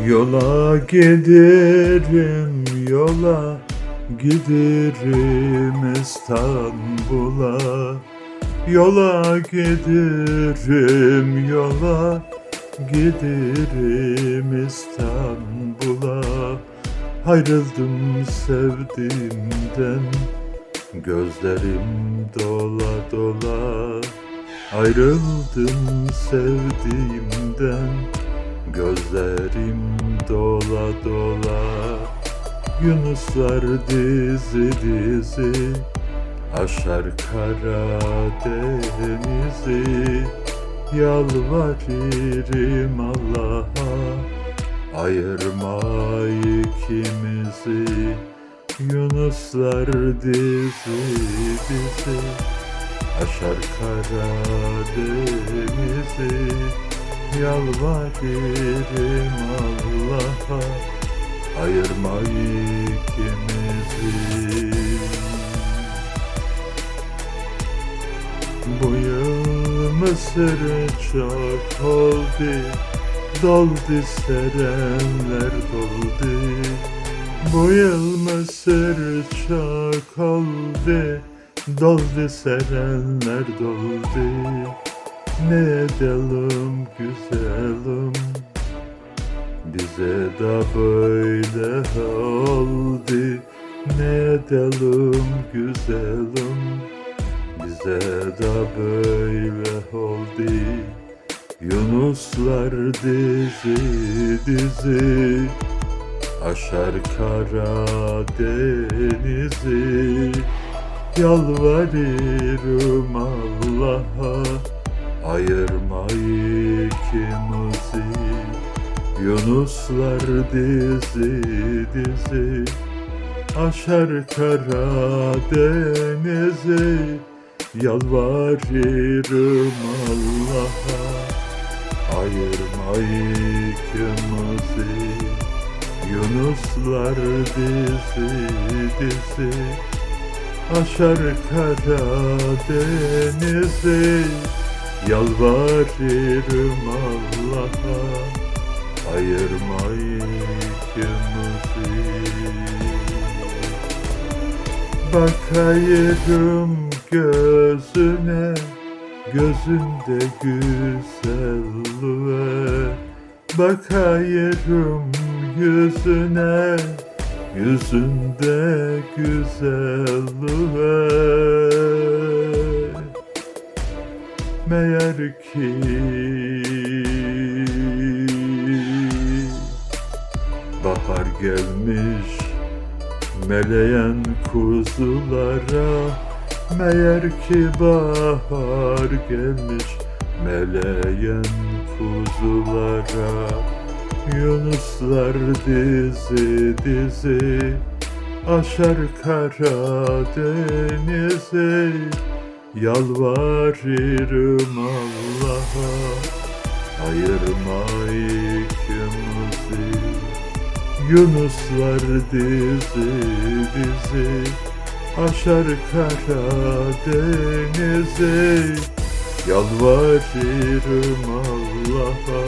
Yola giderim yola giderim İstanbul'a. Yola giderim yola giderim İstanbul'a. Ayrıldım sevdiğimden Gözlerim dola dola. Ayrıldım sevdiğimden Gözlerim dola dola Yunuslar dizi dizi Aşar Karadeniz'i Yalvarırım Allah'a Ayırma ikimizi Yunuslar dizi dizi Aşar Karadeniz'i Yalvarırım Allah'a Ayırma ikimizi Bu yıl Mısır çok oldu Doldu serenler doldu. Bu yıl Mısır çok oldu Doldu serenler doldu Ne edelim güzelim? Bize de böyle oldu Ne edelim güzelim? Bize de böyle oldu Yunuslar dizi dizi. Aşar Karadeniz'i Yalvarırım Allah'a Ayırma ikimizi Yunuslar dizi dizi Aşar Karadeniz'i. Yalvarırım Allah'a Ayırma ikimizi Yunuslar dizi dizi Aşar Karadeniz'i Yalvarırım Allah'a Ayırma ikimizi Bakayım gözüne Gözünde güzelliğe Bakayım yüzüne Yüzünde güzelliğe Meğer ki. Bahar gelmiş Meleyen kuzulara. Meğer ki bahar gelmiş Meleyen kuzulara. Yunuslar dizi dizi Aşar Karadeniz'i Yalvarırım Allah'a Ayırma ikimizi. Yunuslar dizi dizi Aşar Karadeniz'i Yalvarırım Allah'a